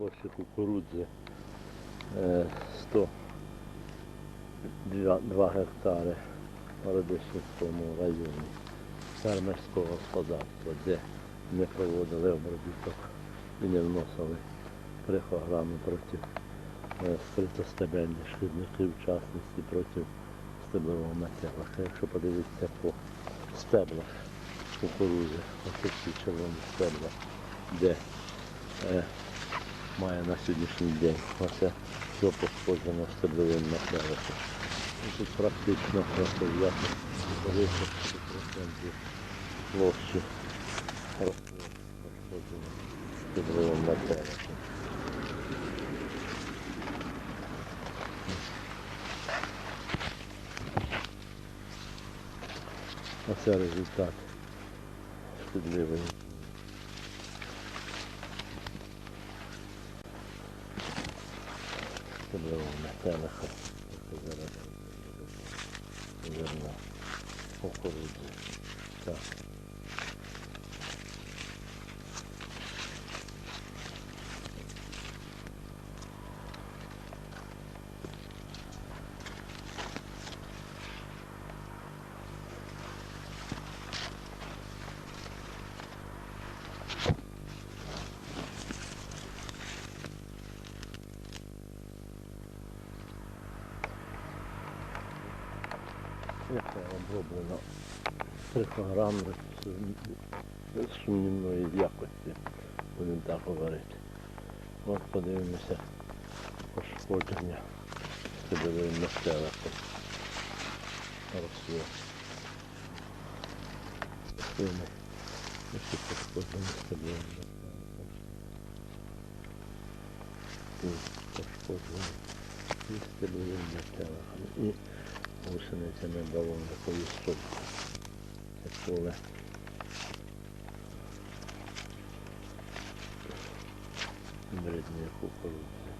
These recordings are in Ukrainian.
площі кукурудзи е, 100 2, 2 гектари в Радищівському районі фермерського господарства, де не проводили обробіток і не вносили програми проти е, скритостебельних шкідників, частності проти стеблового метелика. Якщо подивитися по стеблах кукурузи, ось ці червоні стебла, де е, має на сьогоднішній день оце все пошкоджено стебловим метеликом. І Тут практично просто взяти вище 10% площі розпошкоджено стебловим метеликом. Оце результат шкідливої. Стеблового метелиха. Це зараз зерна кукурудзи. Оброблена трихограмно з сумнівної якості, будемо так говорити. От подивимося пошкодження стебелевим метеликом. Росло. Рослини, які пошкоджені стебелевим метеликом. І пошкоджені і гусеницями балонникові стовпи. Це поле. Бридної кукурудзи.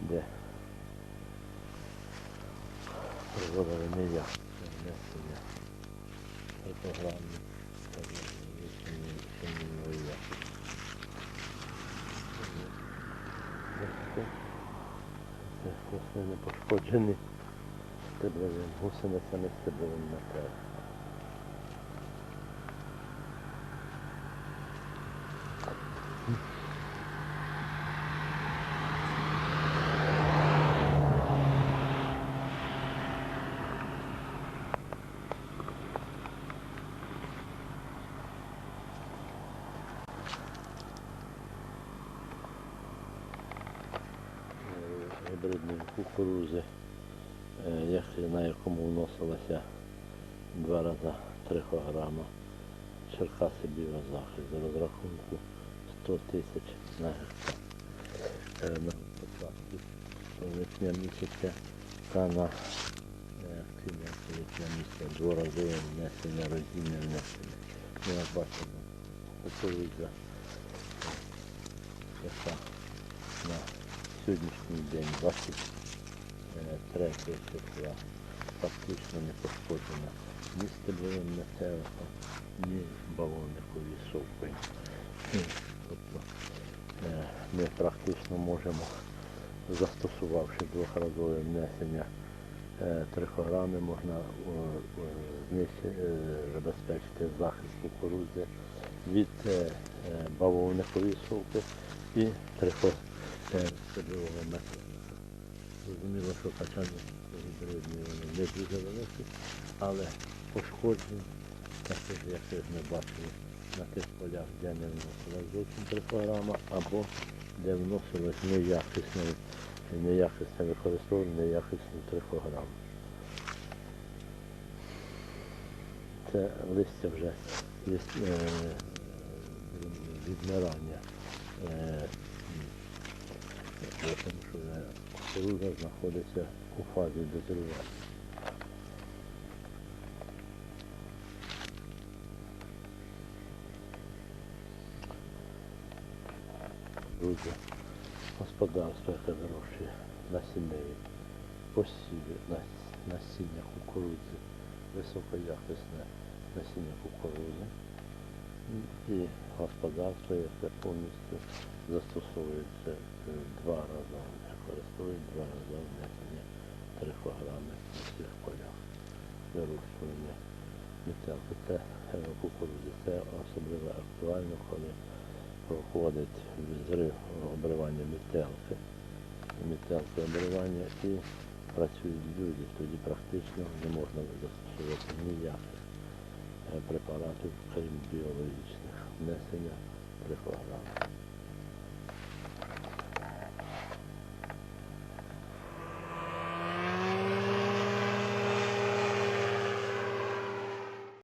Де проводили не я, це внесення якості. Це рослини пошкоджені стебловим, гусеницями стебловим матеріалом. Е, Гібридної кукурузи е, як- на якому вносилося два рази трихограма Черкаси біозахист за розрахунку 100 тисяч на гектар. Е, На початку липня місяця та на е, кінець липня місяця два рази внесення, роздільне внесення. Ми як бачимо, кукурудза, е, яка на сьогоднішній день 20 е, третє числа фактично не пошкоджена ні стебловим метеликом, ні балонникові совкою. Тобто е, ми практично можемо, застосувавши двохразове внесення е, трихограми, можна е, забезпечити захист кукурудзи від е, е, совки і трихо е, стеблового метелика. Зрозуміло, що качання гібридні вони не дуже великі, але пошкоджень, таких, як ми бачили на тих полях, де не вносилась зовсім трихограма, або де вносилось неякісне, неякісне використовування неякісну трихограму. Це листя вже лист, е, відмирання. Е, тому що вже знаходиться у фазі дозрівання. Кукурудза господарство, яке вирощує насінневі посіви, нас- насіння кукурудзи, високоякісне насіння кукурудзи і господарство, яке повністю застосовується е, два рази, використовують два рази внесення трихограми на всіх полях. Вирощування мітелки. Це кукурудзи. Це особливо актуально, коли проходить зрив обривання мітелки. Мітелки обривання і працюють люди. Тоді практично не можна застосовувати ніяких е, препаратів, крім біологічних внесення трихограм.